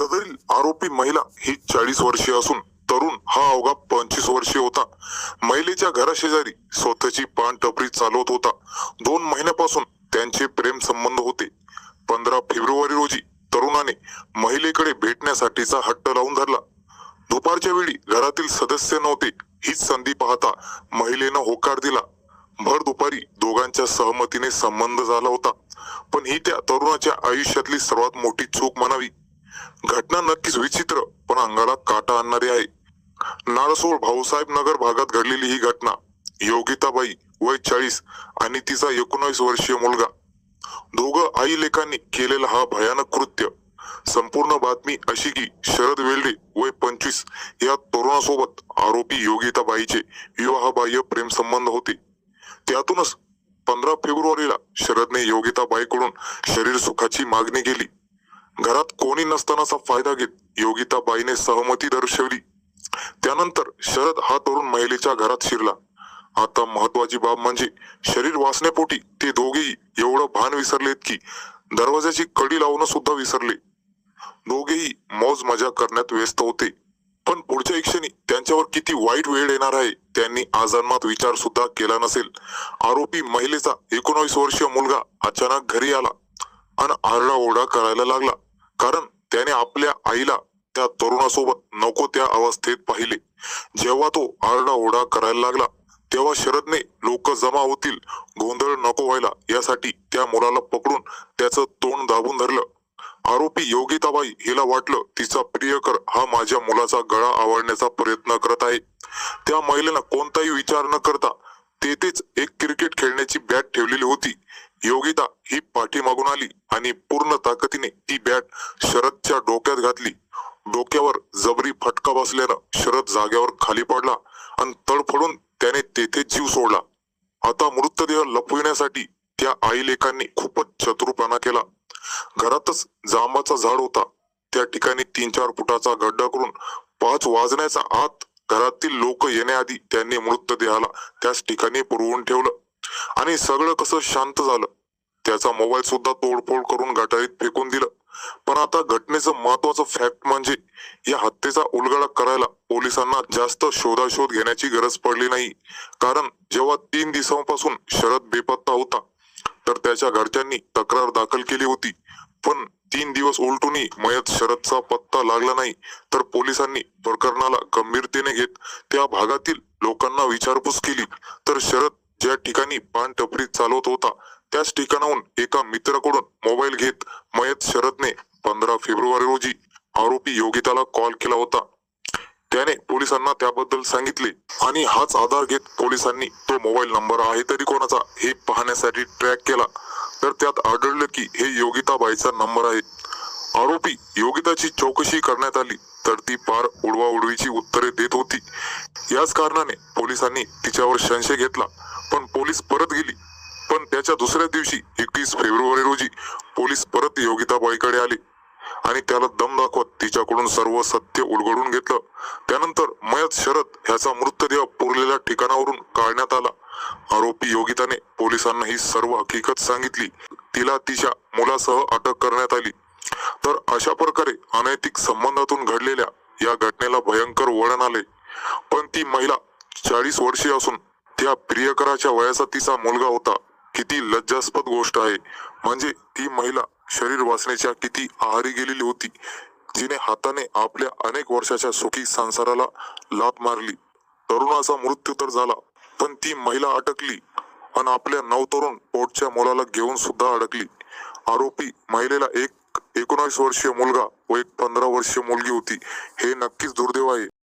सदरील आरोपी महिला ही चाळीस वर्षीय असून तरुण हा अवघा पंचवीस वर्षीय होता. महिलेच्या घराशेजारी स्वतःची पान टपरी चालवत होता. दोन महिन्यापासून त्यांचे प्रेम संबंध होते. पंधरा फेब्रुवारी रोजी तरुणाने महिलेकडे भेटण्यासाठीचा हट्ट लावून धरला. दुपारच्या वेळी घरातील सदस्य नव्हते हीच संधी पाहता महिलेनं होकार दिला. भर दुपारी दोघांच्या सहमतीने संबंध झाला होता. पण ही त्या तरुणाच्या आयुष्यातली सर्वात मोठी चूक म्हणावी. घटना नक्कीच विचित्र पण अंगाला काटा आणणारी आहे. नाळसोळ भाऊसाहेब नगर भागात घडलेली ही घटना. योगिताबाई वय चाळीस आणि तिचा एकोणावीस वर्षीय मुलगा. दोघं आई लेखांनी केलेला हा भयानक कृत्य. संपूर्ण बातमी अशी की शरद वेल्डे वय पंचवीस या तरुणासोबत आरोपी योगिताबाईचे विवाहबाह्य प्रेम संबंध होते. त्यातूनच पंधरा फेब्रुवारीला शरदने योगिताबाईकडून शरीर सुखाची मागणी केली. घरात कोणी नसतानाचा फायदा घेत योगिताबाईने सहमती दर्शवली. त्यानंतर शरद हा तरुण महिलेच्या घरात शिरला. आता महत्वाची बाब म्हणजे शरीर वाचण्यापोटी ते दोघेही एवढं भान विसरलेत की दरवाजाची कडी लावणं सुद्धा विसरले. दोघेही मौज मजा करण्यात व्यस्त होते. पण पुढच्या क्षणी त्यांच्यावर किती वाईट वेळ येणार आहे त्यांनी आजन्मात विचार सुद्धा केला नसेल. आरोपी महिलेचा एकोणावीस वर्षीय मुलगा अचानक घरी आला आणि आरडाओरडा करायला लागला. कारण त्याने आपल्या आईला त्या तरुणासोबत नको त्या अवस्थेत पाहिले. जेव्हा तो आरडाओरडा करायला लागला तेव्हा शरदने लोक जमा होतील गोंधळ नको व्हायला यासाठी त्या मुलाला पकडून त्याचं तोंड दाबून धरलं. आरोपी योगिताबाई हिला वाटलं तिचा प्रियकर हा माझ्या मुलाचा गळा आवडण्याचा प्रयत्न करत आहे. त्या महिलेनं कोणताही विचार न करता तेथेच एक क्रिकेट खेळण्याची बॅट ठेवलेली होती. योगिता पाठीमागून आली आणि पूर्ण ताकदीने ती बॅट शरदच्या डोक्यात घातली. डोक्यावर जबरी फटका बसल्यानं शरद जाग्यावर खाली पडला आणि तडफडून त्याने तेथे जीव सोडला. आता मृतदेह लपविण्यासाठी त्या आई लेखांनी खूपच चतुरपणा केला. घरातच जांबाचा झाड होता. त्या ठिकाणी तीन चार फुटाचा गड्डा करून पाच वाजण्याचा आत घरातील लोक येण्याआधी त्यांनी मृतदेहाला त्याच ठिकाणी पुरवून ठेवलं. आणि सगळं कसं शांत झालं. त्याचा मोबाईल सुद्धा तोडफोड करून गटारीत फेकून दिलं. पण आता घटनेचं महत्वाचं फॅक्ट म्हणजे या हत्येचा उलगडा करायला पोलिसांना जास्त शोधाशोध घेण्याची गरज पडली नाही. कारण जेव्हा तीन दिवसांपासून शरद बेपत्ता होता तर त्याच्या घरच्यांनी तक्रार दाखल केली होती. पण तीन दिवस उलटूनही मयत शरदचा पत्ता लागला नाही तर पोलिसांनी प्रकरणाला गंभीरतेने घेत त्या भागातील लोकांना विचारपूस केली. तर शरद ज्या ठिकाणी पान टपरी चालवत होता त्याच ठिकाणाहून एका मित्राकडून मोबाईल घेत मयत शरदने पंधरा फेब्रुवारी रोजी आरोपी योगिताला कॉल केला होता. त्याने पोलिसांना त्याबद्दल सांगितले आणि हाच आधार घेत पोलिसांनी तो मोबाईल नंबर आहे तरी कोणाचा हे पाहण्यासाठी ट्रॅक केला. तर त्यात आढळलं की हे योगिताबाईचा नंबर आहे. आरोपी योगिताची चौकशी करण्यात आली तर ती पार उडवाउडवीची उत्तरे देत होती. याच कारणाने पोलिसांनी तिच्यावर संशय घेतला पण पोलीस परत गेली. पण त्याच्या दुसऱ्या दिवशी एकवीस फेब्रुवारी रोजी पोलीस परत योगिताबाईकडे आले. आणि त्याला दम दाखवत तिच्याकडून सर्व सत्य उलगडून घेतलं. त्यानंतर मयत शरद ह्याचा मृतदेह पुरलेल्या ठिकाणावरून काढण्यात आला. आरोपी योगिताने पोलिसांना ही सर्व हकीकत सांगितली. तिला तिच्या मुलासह अटक करण्यात आली. तर अशा प्रकारे अनैतिक संबंधातून घडलेल्या या घटनेला भयंकर वळण आले. पण ती महिला चाळीस वर्षीय असून त्या प्रियकराच्या वयाचा तिचा मुलगा होता. किती लज्जास्पद गोष्ट आहे. म्हणजे ती महिला शरीर वाचण्याच्या किती आहारी गेलेली होती. जिने हाताने आपल्या अनेक वर्षाच्या सुखी संसाराला लात मारली. तरुणाचा मृत्यू तर झाला पण ती महिला अटकली आणि आपल्या नवतरुण पोटच्या मुलाला घेऊन सुद्धा अडकली. आरोपी महिलेला एक एकोणावीस वर्षीय मुलगा व एक पंधरा वर्षीय मुलगी होती. हे नक्कीच दुर्दैव आहे.